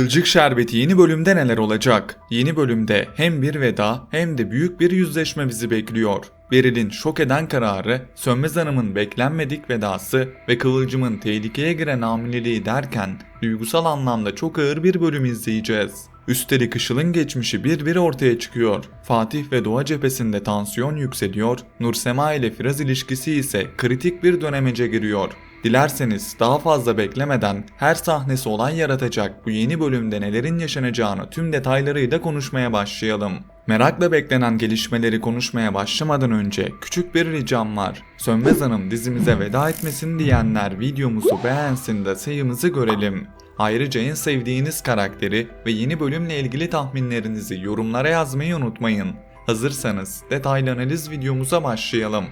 Zılcık Şerbeti yeni bölümde neler olacak? Yeni bölümde hem bir veda hem de büyük bir yüzleşme bizi bekliyor. Beril'in şok eden kararı, Sönmez Hanım'ın beklenmedik vedası ve Kıvılcım'ın tehlikeye giren hamileliği derken duygusal anlamda çok ağır bir bölüm izleyeceğiz. Üstelik Işıl'ın geçmişi bir bir ortaya çıkıyor. Fatih ve Doğa cephesinde tansiyon yükseliyor, Nursema ile Firaz ilişkisi ise kritik bir dönemece giriyor. Dilerseniz daha fazla beklemeden her sahnesi olay yaratacak bu yeni bölümde nelerin yaşanacağını tüm detaylarıyla konuşmaya başlayalım. Merakla beklenen gelişmeleri konuşmaya başlamadan önce küçük bir ricam var. Sönmez Hanım dizimize veda etmesin diyenler videomuzu beğensin de sayımızı görelim. Ayrıca en sevdiğiniz karakteri ve yeni bölümle ilgili tahminlerinizi yorumlara yazmayı unutmayın. Hazırsanız detaylı analiz videomuza başlayalım.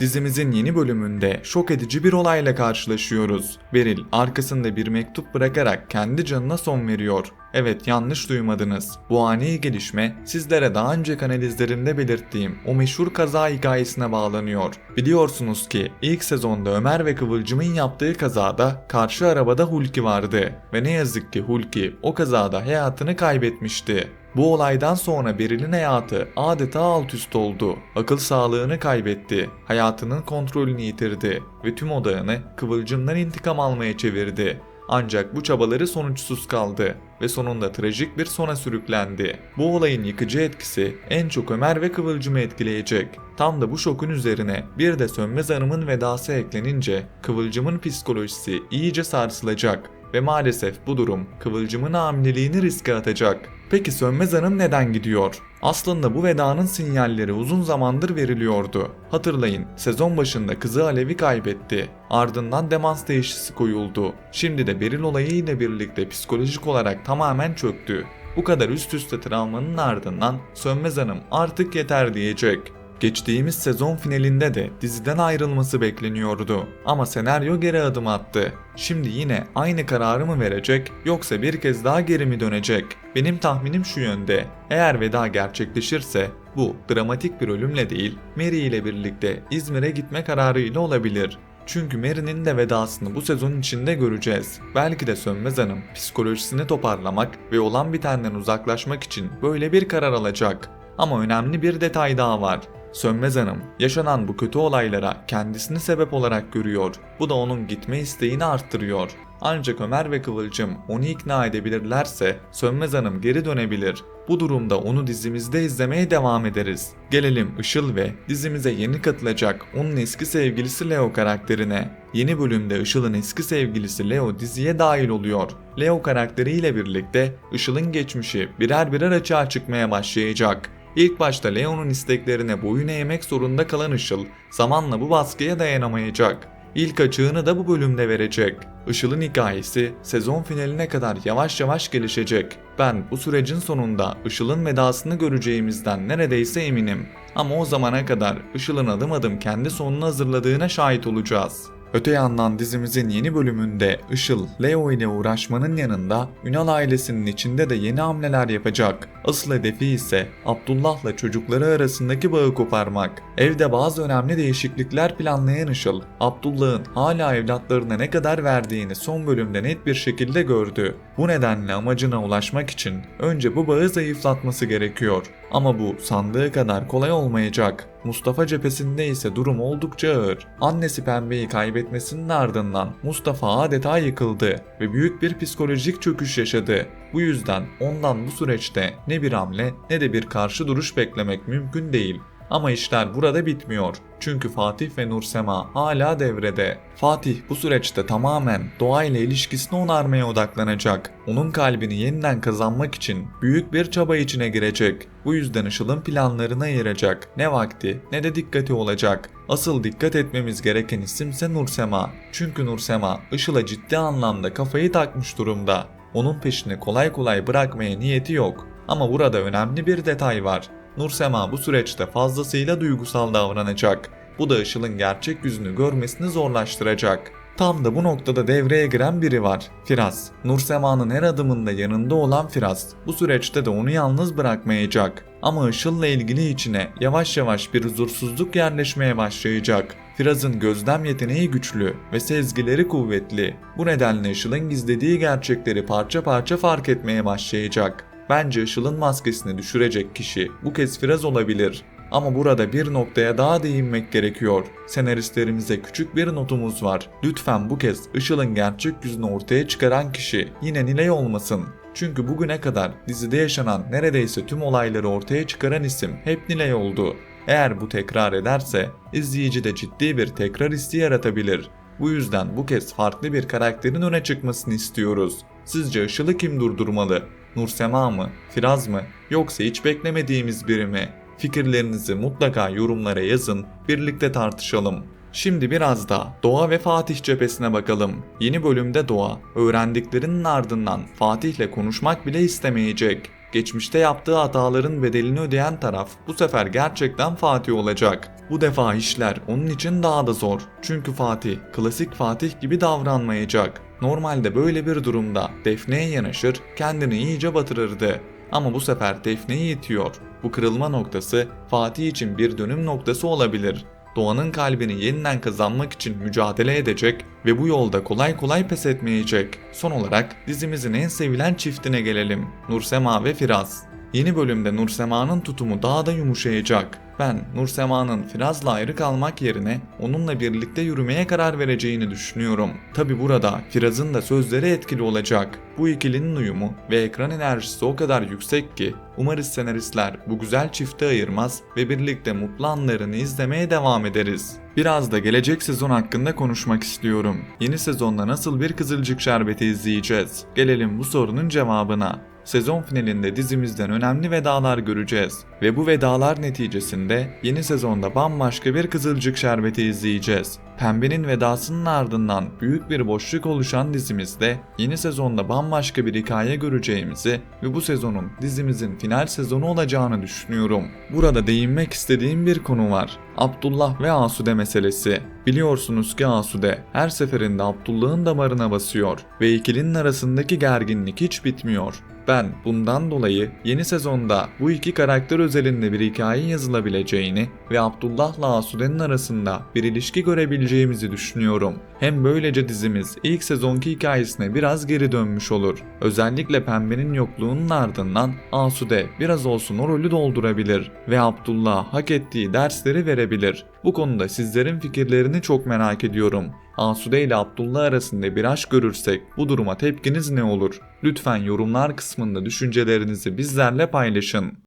Dizimizin yeni bölümünde şok edici bir olayla karşılaşıyoruz. Beril arkasında bir mektup bırakarak kendi canına son veriyor. Evet yanlış duymadınız. Bu ani gelişme sizlere daha önce analizlerimde belirttiğim o meşhur kaza hikayesine bağlanıyor. Biliyorsunuz ki ilk sezonda Ömer ve Kıvılcım'ın yaptığı kazada karşı arabada Hulki vardı. Ve ne yazık ki Hulki o kazada hayatını kaybetmişti. Bu olaydan sonra Beril'in hayatı adeta alt üst oldu. Akıl sağlığını kaybetti, hayatının kontrolünü yitirdi ve tüm odağını Kıvılcım'dan intikam almaya çevirdi. Ancak bu çabaları sonuçsuz kaldı ve sonunda trajik bir sona sürüklendi. Bu olayın yıkıcı etkisi en çok Ömer ve Kıvılcım'ı etkileyecek. Tam da bu şokun üzerine bir de Sönmez Hanım'ın vedası eklenince Kıvılcım'ın psikolojisi iyice sarsılacak ve maalesef bu durum Kıvılcım'ın hamileliğini riske atacak. Peki Sönmez Hanım neden gidiyor? Aslında bu vedanın sinyalleri uzun zamandır veriliyordu. Hatırlayın, sezon başında kızı Alev'i kaybetti. Ardından demans teşhisi koyuldu. Şimdi de Beril olayı ile birlikte psikolojik olarak tamamen çöktü. Bu kadar üst üste travmanın ardından Sönmez Hanım artık yeter diyecek. Geçtiğimiz sezon finalinde de diziden ayrılması bekleniyordu. Ama senaryo geri adım attı. Şimdi yine aynı kararı mı verecek yoksa bir kez daha geri mi dönecek? Benim tahminim şu yönde. Eğer veda gerçekleşirse bu dramatik bir ölümle değil, Mary ile birlikte İzmir'e gitme kararıyla olabilir. Çünkü Mary'nin de vedasını bu sezon içinde göreceğiz. Belki de Sönmez Hanım psikolojisini toparlamak ve olan bitenden uzaklaşmak için böyle bir karar alacak. Ama önemli bir detay daha var. Sönmez Hanım yaşanan bu kötü olaylara kendisini sebep olarak görüyor. Bu da onun gitme isteğini arttırıyor. Ancak Ömer ve Kıvılcım onu ikna edebilirlerse Sönmez Hanım geri dönebilir. Bu durumda onu dizimizde izlemeye devam ederiz. Gelelim Işıl ve dizimize yeni katılacak onun eski sevgilisi Leo karakterine. Yeni bölümde Işıl'ın eski sevgilisi Leo diziye dahil oluyor. Leo karakteriyle birlikte Işıl'ın geçmişi birer birer açığa çıkmaya başlayacak. İlk başta Leon'un isteklerine boyun eğmek zorunda kalan Işıl, zamanla bu baskıya dayanamayacak. İlk açığını da bu bölümde verecek. Işıl'ın hikayesi sezon finaline kadar yavaş yavaş gelişecek. Ben bu sürecin sonunda Işıl'ın vedasını göreceğimizden neredeyse eminim. Ama o zamana kadar Işıl'ın adım adım kendi sonunu hazırladığına şahit olacağız. Öte yandan dizimizin yeni bölümünde Işıl, Leo ile uğraşmanın yanında Ünal ailesinin içinde de yeni hamleler yapacak. Asıl hedefi ise Abdullah'la çocukları arasındaki bağı koparmak. Evde bazı önemli değişiklikler planlayan Işıl, Abdullah'ın hala evlatlarına ne kadar verdiğini son bölümde net bir şekilde gördü. Bu nedenle amacına ulaşmak için önce bu bağı zayıflatması gerekiyor. Ama bu sandığı kadar kolay olmayacak. Mustafa cephesinde ise durum oldukça ağır. Annesi Pembe'yi kaybetmesinin ardından Mustafa adeta yıkıldı ve büyük bir psikolojik çöküş yaşadı. Bu yüzden ondan bu süreçte ne bir hamle ne de bir karşı duruş beklemek mümkün değil. Ama işler burada bitmiyor. Çünkü Fatih ve Nursema hala devrede. Fatih bu süreçte tamamen Doğa ile ilişkisini onarmaya odaklanacak. Onun kalbini yeniden kazanmak için büyük bir çaba içine girecek. Bu yüzden Işıl'ın planlarına ayıracak. Ne vakti ne de dikkati olacak. Asıl dikkat etmemiz gereken isimse Nursema. Çünkü Nursema Işıl'a ciddi anlamda kafayı takmış durumda. Onun peşini kolay kolay bırakmaya niyeti yok. Ama burada önemli bir detay var. Nursema bu süreçte fazlasıyla duygusal davranacak. Bu da Işıl'ın gerçek yüzünü görmesini zorlaştıracak. Tam da bu noktada devreye giren biri var. Firaz. Nursema'nın her adımında yanında olan Firaz. Bu süreçte de onu yalnız bırakmayacak. Ama Işıl'la ilgili içine yavaş yavaş bir huzursuzluk yerleşmeye başlayacak. Firaz'ın gözlem yeteneği güçlü ve sezgileri kuvvetli. Bu nedenle Işıl'ın gizlediği gerçekleri parça parça fark etmeye başlayacak. Bence Işıl'ın maskesini düşürecek kişi bu kez Firaz olabilir. Ama burada bir noktaya daha değinmek gerekiyor. Senaristlerimize küçük bir notumuz var. Lütfen bu kez Işıl'ın gerçek yüzünü ortaya çıkaran kişi yine Nilay olmasın. Çünkü bugüne kadar dizide yaşanan neredeyse tüm olayları ortaya çıkaran isim hep Nilay oldu. Eğer bu tekrar ederse izleyicide ciddi bir tekrar hissi yaratabilir. Bu yüzden bu kez farklı bir karakterin öne çıkmasını istiyoruz. Sizce Işıl'ı kim durdurmalı? Nursema mı? Firaz mı? Yoksa hiç beklemediğimiz biri mi? Fikirlerinizi mutlaka yorumlara yazın, birlikte tartışalım. Şimdi biraz da Doğa ve Fatih cephesine bakalım. Yeni bölümde Doğa, öğrendiklerinin ardından Fatih'le konuşmak bile istemeyecek. Geçmişte yaptığı hataların bedelini ödeyen taraf bu sefer gerçekten Fatih olacak. Bu defa işler onun için daha da zor. Çünkü Fatih, klasik Fatih gibi davranmayacak. Normalde böyle bir durumda Defne'ye yanaşır, kendini iyice batırırdı. Ama bu sefer Defne'yi itiyor. Bu kırılma noktası Fatih için bir dönüm noktası olabilir. Doğan'ın kalbini yeniden kazanmak için mücadele edecek ve bu yolda kolay kolay pes etmeyecek. Son olarak dizimizin en sevilen çiftine gelelim. Nursema ve Firaz. Yeni bölümde Nursema'nın tutumu daha da yumuşayacak. Ben Nursema'nın Firaz'la ayrı kalmak yerine onunla birlikte yürümeye karar vereceğini düşünüyorum. Tabi burada Firaz'ın da sözleri etkili olacak. Bu ikilinin uyumu ve ekran enerjisi o kadar yüksek ki umarız senaristler bu güzel çifti ayırmaz ve birlikte mutlu anlarını izlemeye devam ederiz. Biraz da gelecek sezon hakkında konuşmak istiyorum. Yeni sezonda nasıl bir Kızılcık Şerbeti izleyeceğiz? Gelelim bu sorunun cevabına sezon finalinde dizimizden önemli vedalar göreceğiz ve bu vedalar neticesinde yeni sezonda bambaşka bir Kızılcık Şerbeti izleyeceğiz. Pembe'nin vedasının ardından büyük bir boşluk oluşan dizimizde yeni sezonda bambaşka bir hikaye göreceğimizi ve bu sezonun dizimizin final sezonu olacağını düşünüyorum. Burada değinmek istediğim bir konu var. Abdullah ve Asude meselesi. Biliyorsunuz ki Asude her seferinde Abdullah'ın damarına basıyor ve ikilinin arasındaki gerginlik hiç bitmiyor. Ben bundan dolayı yeni sezonda bu iki karakter özelinde bir hikaye yazılabileceğini ve Abdullah'la Asude'nin arasında bir ilişki görebileceğimizi düşünüyorum. Hem böylece dizimiz ilk sezonki hikayesine biraz geri dönmüş olur. Özellikle Pembe'nin yokluğunun ardından Asude biraz olsun o rolü doldurabilir ve Abdullah hak ettiği dersleri verebilir. Bu konuda sizlerin fikirlerini çok merak ediyorum. Asude ile Abdullah arasında bir aşk görürsek bu duruma tepkiniz ne olur? Lütfen yorumlar kısmında düşüncelerinizi bizlerle paylaşın.